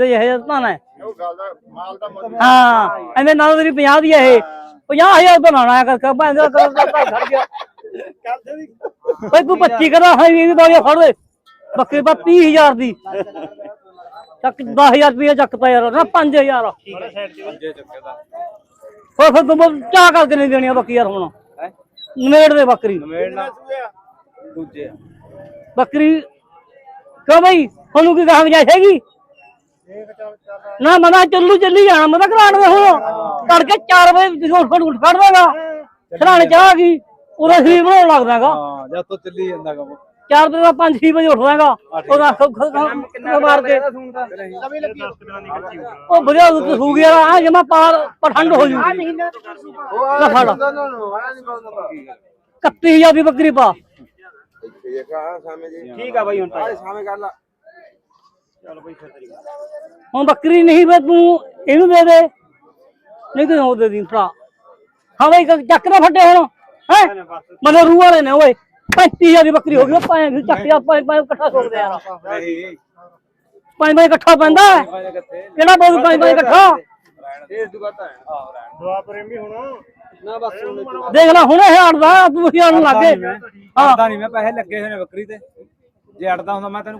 ਤੇ ਇਹ ਤਾਂ ਹੈ। ਉਹ ਗੱਲ ਦਾ ਮਾਲ ਦਾ ਮੁੱਲ ਹਾਂ ਐਵੇਂ ਨਾਲ ਤੇਰੀ 50 ਦੀ ਹੈ ਇਹ। 50000 ਬਣਾਉਣਾ ਕਰ ਕਰ ਭਾਂਦਾ ਕਰ ਕਰ ਗਿਆ। ਬਈ ਤੂੰ 25 ਕਰਾ ਹੈ ਵੀ ਬਾਲੀਆ ਫੜ ਦੇ। ਬੱਕਰੀ ਬਾ 30000 ਦੀ। ਚੱਕ 10000 ਰੁਪਏ ਚੱਕਤਾ ਯਾਰ ਨਾ 5000 ਹੋਰ ਫਿਰ ਤੂੰ ਚਾਹ ਕਰਕੇ ਨਹੀਂ ਦੇਣੀ ਬੱਕਰੀ ਯਾਰ ਹੁਣ? ਨਵੇੜ ਦੇ ਬੱਕਰੀ। ਦੂਜੇ। ਬੱਕਰੀ ਕਿਉਂ ਬਈ? ਤੁਹਾਨੂੰ ਕੀ ਕਹਾਂ ਜਾਇ ਹੈਗੀ? ਨਾ ਮਨਾ ਚੱਲੂ ਚੱਲੀ ਜਾਣਾ ਮੈਂ ਤਾਂ ਘਰਾਣ ਦੇ ਹੁਣ ਤੜਕੇ 4 ਵਜੇ ਉੱਠ ਉੱਠ ਉੱਠ ਖੜ ਦੇਗਾ ਸਰਾਣੇ ਚਾਹ ਗਈ ਉਹਦਾ ਸਰੀਰ ਬਣਾਉਣ ਲੱਗਦਾਗਾ ਹਾਂ ਜਦ ਤੋਂ ਚੱਲੀ ਜਾਂਦਾ ਕੰਮ। 4 ਵਜੇ ਦਾ 5 6 ਵਜੇ। ਉੱਠਦਾਗਾ ਉਹਦਾ ਮਾਰ ਕੇ। ਉਹ ਵਧੀਆ ਦੁੱਧ ਸੂ ਗਿਆ ਆ ਜਮਾ ਪਾਰ ਪਠੰਡ ਹੋ ਜੂ। ਲੈ ਫੜ। 31000 ਦੀ ਬੱਕਰੀ ਪਾ। ਠੀਕ ਆ ਬਾਈ ਹੁਣ ਤਾਂ। ਸਾਵੇਂ ਕਰ ਲਾ। ਹੁਣ ਬੱਕਰੀ ਨਹੀਂ ਵੇ ਤੂੰ ਇਹਨੂੰ ਦੇ ਦੇ। ਨਹੀਂ ਤੇ ਉਹ ਦੇ ਦੀ ਭਰਾ। ਹਾਂ ਬਈ ਕ- ਚੱਕ ਨਾ ਫੱਟੇ ਹੁਣ। ਹੈ? ਮਤਲਬ ਰੂ ਵਾਲੇ ਨੇ ਓਏ। 35000 ਦੀ ਬੱਕਰੀ ਹੋ ਗਈ ਪੰਜ ਚੱਕ ਪੰਜ ਇਕੱਠਾ ਸੋਕਦੇ ਯਾਰ ਨਹੀਂ ਪੰਜ ਪੰਜ ਇਕੱਠਾ ਪੈਂਦਾ ਹੈ। ਕਿਹੜਾ ਬਹੁਤ ਪੰਜ ਪੰਜ ਇਕੱਠਾ ਇਹ ਦੁਬਾਰਾ ਹੈ। ਆਹ ਰਹਿਣ ਦੁਆ ਪ੍ਰੇਮੀ ਹੁਣ ਨਾ ਬਸ ਹੁਣ ਦੇਖ। ਲੈ ਹੁਣੇ ਹੜਦਾ ਤੂੰ ਹੀ ਆਣ ਲੱਗੇ ਹਾਂ ਨਹੀਂ ਮੈਂ ਪੈਸੇ ਲੱਗੇ ਹੋਏ ਨੇ ਬੱਕਰੀ ਤੇ। ਜੇ ਅੜਦਾ ਹੁੰਦਾ ਮੈਂ ਤੈਨੂੰ